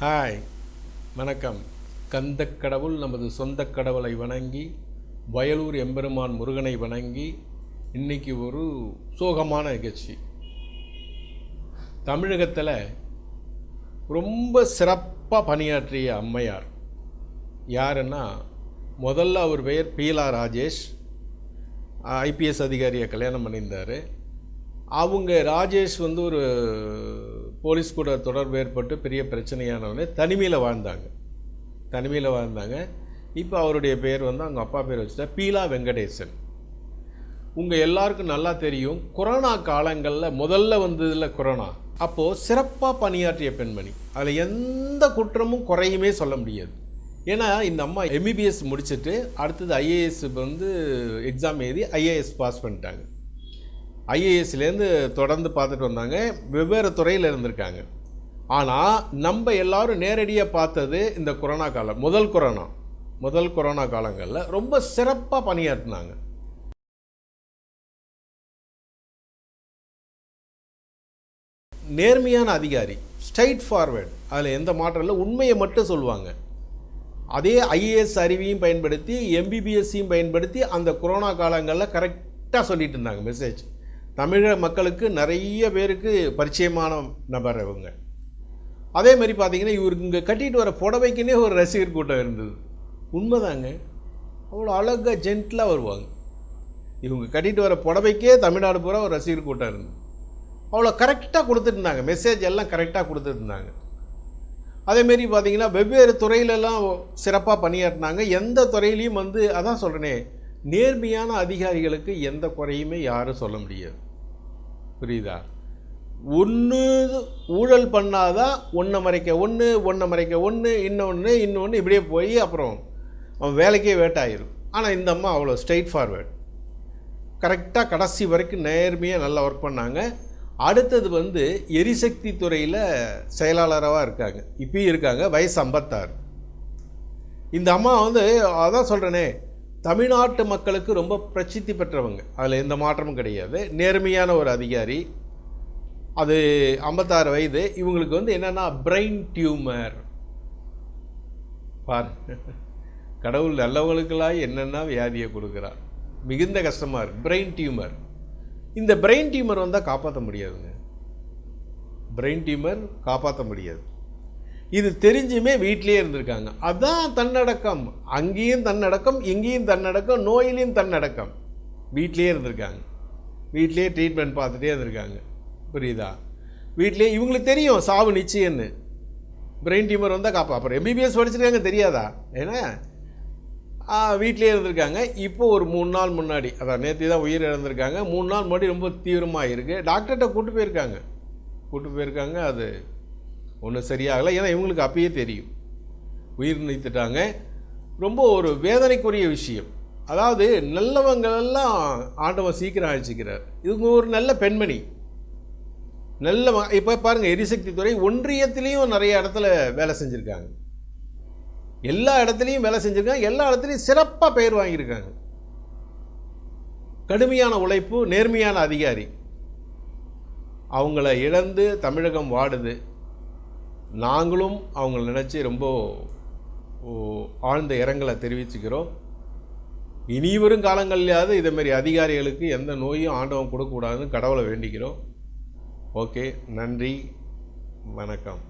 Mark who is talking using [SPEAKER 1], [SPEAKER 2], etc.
[SPEAKER 1] Hi வணக்கம். கந்த கடவுள் நமது சொந்தக் கடவுளை வணங்கி வயலூர் எம்பெருமான் முருகனை வணங்கி இன்னைக்கு ஒரு சோகமான நிகழ்ச்சி. தமிழகத்தில் ரொம்ப சிறப்பாக பணியாற்றிய அம்மையார் யாருன்னா முதல்ல அவர் பெயர் பீலா ராஜேஷ். ஐபிஎஸ் அதிகாரியை கல்யாணம் பண்ணியிருந்தார். அவங்க ராஜேஷ் வந்து ஒரு போலீஸ் கூட தொடர்பு ஏற்பட்டு பெரிய பிரச்சனையானவனே தனிமையில் வாழ்ந்தாங்க. தனிமையில் வாழ்ந்தாங்க. இப்போ அவருடைய பேர் வந்து அவங்க அப்பா பேர் வச்சுட்டா பீலா வெங்கடேசன். உங்கள் எல்லாருக்கும் நல்லா தெரியும் கொரோனா காலங்களில் முதல்ல வந்ததில் கொரோனா. அப்போது சிறப்பாக பணியாற்றிய பெண்மணி. அதில் எந்த குற்றமும் குறையுமே சொல்ல முடியாது. ஏன்னா இந்த அம்மா எம்பிபிஎஸ் முடிச்சுட்டு அடுத்தது ஐஏஎஸ் வந்து எக்ஸாம் எழுதி ஐஏஎஸ் பாஸ் பண்ணிட்டாங்க. ஐஏஎஸ்லேருந்து தொடர்ந்து பார்த்துட்டு வந்தாங்க. வெவ்வேறு துறையில் இருந்திருக்காங்க. ஆனால் நம்ம எல்லாரும் நேரடியாக பார்த்தது இந்த கொரோனா காலம் முதல் கொரோனா. முதல் கொரோனா காலங்களில் ரொம்ப சிறப்பாக பணியாற்றினாங்க. நேர்மையான அதிகாரி ஸ்ட்ரைட் ஃபார்வேர்டு அதில் எந்த மாற்றம் இல்லை உண்மையை மட்டும் சொல்லுவாங்க. அதே ஐஏஎஸ் அறிவியும் பயன்படுத்தி எம்பிபிஎஸ்சியும் பயன்படுத்தி அந்த கொரோனா காலங்களில் கரெக்டாக சொல்லிட்டு இருந்தாங்க மெசேஜ் தமிழக மக்களுக்கு நிறைய பேருக்கு பரிச்சயமான நபர் இவங்க. அதே மாதிரி பார்த்தீங்கன்னா இவருக்கு இங்கே கட்டிட்டு வர புடவைக்குன்னே ஒரு ரசிகர் கூட்டம் இருந்தது. உண்மைதாங்க. அவ்வளோ அழகாக ஜென்டிலாக வருவாங்க. இவங்க கட்டிட்டு வர புடவைக்கே தமிழ்நாடு பூரா ஒரு ரசிகர் கூட்டம் இருந்தது. அவ்வளோ கரெக்டாக கொடுத்துட்ருந்தாங்க மெசேஜ் எல்லாம் கரெக்டாக கொடுத்துட்டு இருந்தாங்க அதேமாரி பார்த்தீங்கன்னா வெவ்வேறு துறையிலெல்லாம் சிறப்பாக பணியாற்றினாங்க. எந்த துறையிலையும் வந்து அதான் சொல்கிறேனே நேர்மையான அதிகாரிகளுக்கு எந்த குறையுமே யாரும் சொல்ல முடியாது. புரியுதா? ஒன்று ஊழல் பண்ணாதான் ஒன்றை மறைக்க ஒன்று ஒன்றை மறைக்க ஒன்று இன்னொன்று இன்னொன்று இப்படியே போய் அப்புறம் அவன் வேலைக்கே வேட்டாயிரும் ஆனால் இந்த அம்மா அவ்வளோ ஸ்ட்ரைட் ஃபார்வேர்டு கரெக்டாக கடைசி வரைக்கும் நேர்மையாக நல்லா ஒர்க் பண்ணாங்க. அடுத்தது வந்து எரிசக்தி துறையில் செயலாளராக இருக்காங்க. இப்பயும் இருக்காங்க வயசு ஐம்பத்தாறு. இந்த அம்மா வந்து அதான் சொல்கிறேனே தமிழ்நாட்டு மக்களுக்கு ரொம்ப பிரசித்தி பெற்றவங்க. அதில் எந்த மாற்றமும் கிடையாது. நேர்மையான ஒரு அதிகாரி. அது ஐம்பத்தாறு வயது. இவங்களுக்கு வந்து என்னென்னா பிரெயின் டியூமர் பார். கடவுள் நல்லவங்களுக்கெல்லாம் என்னென்னா வியாதியை கொடுக்குறார்? மிகுந்த கஷ்டமாக இருக்குது பிரெயின் டியூமர் இந்த பிரெயின் டியூமர் வந்தால் காப்பாற்ற முடியாதுங்க. பிரெயின் டியூமர் காப்பாற்ற முடியாது. இது தெரிஞ்சுமே வீட்லேயே இருந்திருக்காங்க. அதுதான் தன்னடக்கம். அங்கேயும் தன்னடக்கம் இங்கேயும் தன்னடக்கம் நோயிலையும் தன்னடக்கம். வீட்லேயே இருந்திருக்காங்க. வீட்லேயே ட்ரீட்மெண்ட் பார்த்துட்டே இருந்திருக்காங்க. புரியுதா? வீட்லேயே இவங்களுக்கு தெரியும் சாவு நிச்சயம்னு. பிரெயின் டியூமர் வந்தால் காப்பா. அப்புறம் எம்பிபிஎஸ் படிச்சிருக்காங்க தெரியாதா? ஏன்னா வீட்லேயே இருந்திருக்காங்க. இப்போ ஒரு மூணு நாள் முன்னாடி அதான் நேற்று தான் உயிர் இழந்திருக்காங்க. மூணு நாள் முன்னாடி ரொம்ப தீவிரமாக இருக்குது டாக்டர்கிட்ட கூட்டு போயிருக்காங்க. கூப்பிட்டு போயிருக்காங்க அது ஒன்றும் சரியாகலை. ஏன்னா இவங்களுக்கு அப்பயே தெரியும். உயிர் நீத்துட்டாங்க. ரொம்ப ஒரு வேதனைக்குரிய விஷயம். அதாவது நல்லவங்களெல்லாம் ஆண்டவன் சீக்கிரம் அழைச்சிக்கிறார். இவங்க ஒரு நல்ல பெண்மணி. நல்ல இப்போ பாருங்கள் எரிசக்தி துறை ஒன்றியத்திலையும் நிறைய இடத்துல வேலை செஞ்சுருக்காங்க. எல்லா இடத்துலையும் வேலை செஞ்சுருக்காங்க. எல்லா இடத்துலையும் சிறப்பாக பெயர் வாங்கியிருக்காங்க. கடுமையான உழைப்பு நேர்மையான அதிகாரி. அவங்கள இழந்து தமிழகம் வாடுது. நாங்களும் அவங்கள நினச்சி ரொம்ப ஆழ்ந்த இரங்கலை தெரிவிச்சுக்கிறோம். இனி வரும் காலங்கள்லையாவது இதேமாரி அதிகாரிகளுக்கு எந்த நோயும் ஆண்டவன் கொடுக்கக்கூடாதுன்னு கடவுளை வேண்டிக்கிறோம். ஓகே நன்றி வணக்கம்.